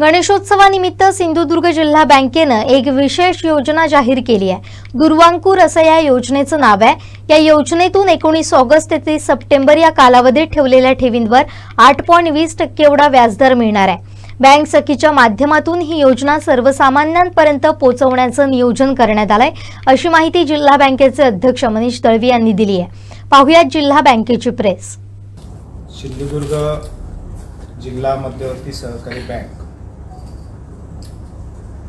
गणेशोत्सवानिमित्त सिंधुदुर्ग जिल्हा बँकेनं एक विशेष योजना जाहीर केली आहे. दुर्वांकूर असं या योजनेचं नाव आहे. या योजनेतून एकोणीस ऑगस्ट ते तीस सप्टेंबर या कालावधीत ठेवलेल्या ठेवींवर आठ पॉईंट वीस टक्के एवढा व्याजदर मिळणार आहे. बँक सखीच्या माध्यमातून ही योजना सर्वसामान्यांपर्यंत पोहोचवण्याचं नियोजन करण्यात आलंय अशी माहिती जिल्हा बँकेचे अध्यक्ष मनीष दळवी यांनी दिली आहे. पाहुयात जिल्हा बँकेची प्रेस. सिंधुदुर्ग जिल्हा मध्यवर्ती सहकारी बँक.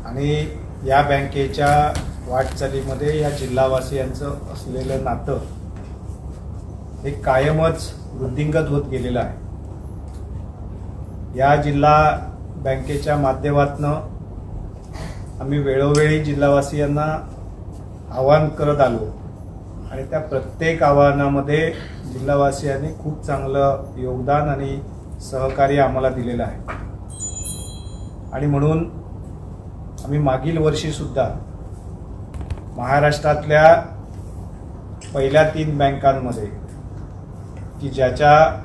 आणि या बँकेच्या वाटचालीमध्ये या जिल्हावासियांचं असलेलं नातं हे कायमच वृद्धिंगत होत गेलेलं आहे. या जिल्हा बँकेच्या माध्यमातनं आम्ही वेळोवेळी जिल्हावासियांना आवाहन करत आलो आणि त्या प्रत्येक आव्हानामध्ये जिल्हावासियांनी खूप चांगलं योगदान आणि सहकार्य आम्हाला दिलेलं आहे. आणि म्हणून आम्ही मागील वर्षीसुद्धा महाराष्ट्रातल्या पहिल्या तीन बँकांमध्ये की ज्याच्या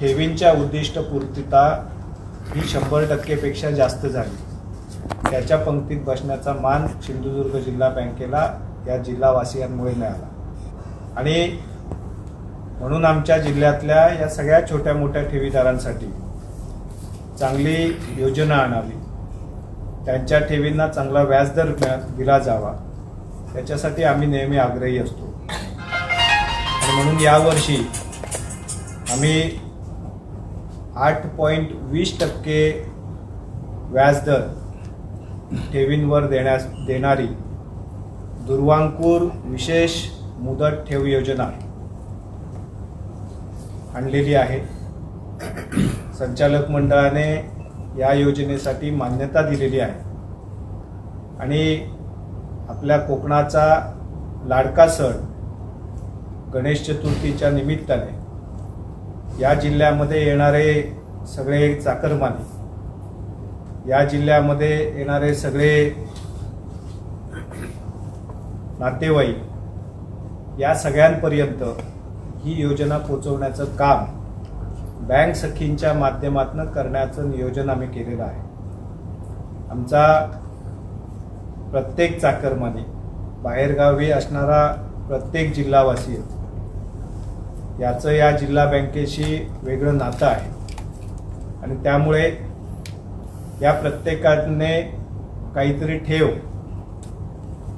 ठेवींच्या उद्दिष्ट पूर्तता ही शंभर टक्केपेक्षा जास्त झाली. त्याच्या पंक्तीत बसण्याचा मान सिंधुदुर्ग जिल्हा बँकेला या जिल्हावासियांमुळे मिळाला. आणि म्हणून आमच्या जिल्ह्यातल्या या सगळ्या छोट्या मोठ्या ठेवीदारांसाठी चांगली योजना आणावी. त्यांच्या ठेवींना चांगला व्याजदर दिला जावा. त्याच्यासाठी आम्ही नेहमी आग्रही असतो. आणि म्हणून यावर्षी आम्ही आठ पॉईंट वीस टक्के व्याजदर ठेवींवर देण्यास देणारी दुर्वांकूर विशेष मुदत ठेव योजना आणलेली आहे. संचालक मंडळाने या योजनेसाठी मान्यता दिलेली आहे. आणि आपल्या कोकणाचा लाडका सण गणेश चतुर्थीच्या निमित्ताने या जिल्ह्यामध्ये येणारे सगळे चाकरमानी या जिल्ह्यामध्ये येणारे सगळे नातेवाईक या सगळ्यांपर्यंत ही योजना पोचवण्याचं काम बँक सखींच्या माध्यमातून करण्याचं नियोजन आम्ही केलेलं आहे. आमचा प्रत्येक चाकरमानी बाहेरगावी असणारा प्रत्येक जिल्हावासी याचं या जिल्हा बँकेशी वेगळं नातं आहे. आणि त्यामुळे या प्रत्येकाने काहीतरी ठेव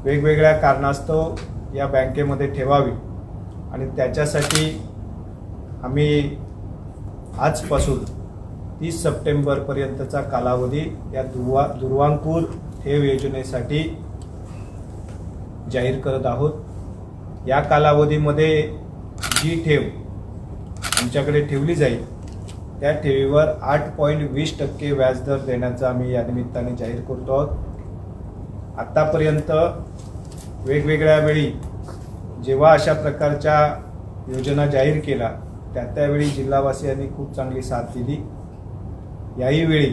वेगवेगळ्या कारणास्तव या बँकेमध्ये ठेवावी. आणि त्याच्यासाठी आम्ही आजपासून तीस सप्टेंबरपर्यंतचा कालावधी या दुर्वा दुर्वांकूर ठेव योजनेसाठी जाहीर करत आहोत. या कालावधीमध्ये जी ठेव आमच्याकडे ठेवली जाईल त्या ठेवीवर आठ पॉईंट वीस टक्के व्याजदर देण्याचा आम्ही या निमित्ताने जाहीर करतो आहोत. आत्तापर्यंत वेगवेगळ्या वेळी जेव्हा अशा प्रकारच्या योजना जाहीर केला त्या त्यावेळी जिल्हावासियांनी खूप चांगली साथ दिली. याही वेळी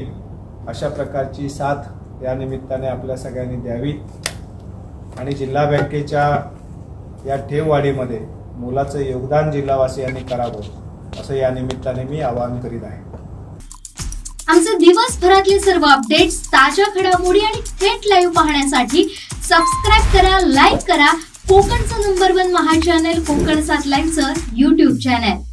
अशा प्रकारची साथ या निमित्ताने आपल्या सगळ्यांनी द्यावी आणि जिल्हा बँकेच्या या ठेववाढीमध्ये मोलाचं योगदान जिल्हावासियांनी करावं असं या निमित्ताने मी आवाहन करीत आहे. आमचे दिवसभरातले सर्व अपडेट्स ताज्या घडामोडी आणि थेट लाईव्ह पाहण्यासाठी सबस्क्राईब करा लाईक करा. कोकणचं नंबर वन महा चॅनल कोकण सात लाईव्हचं युट्यूब चॅनल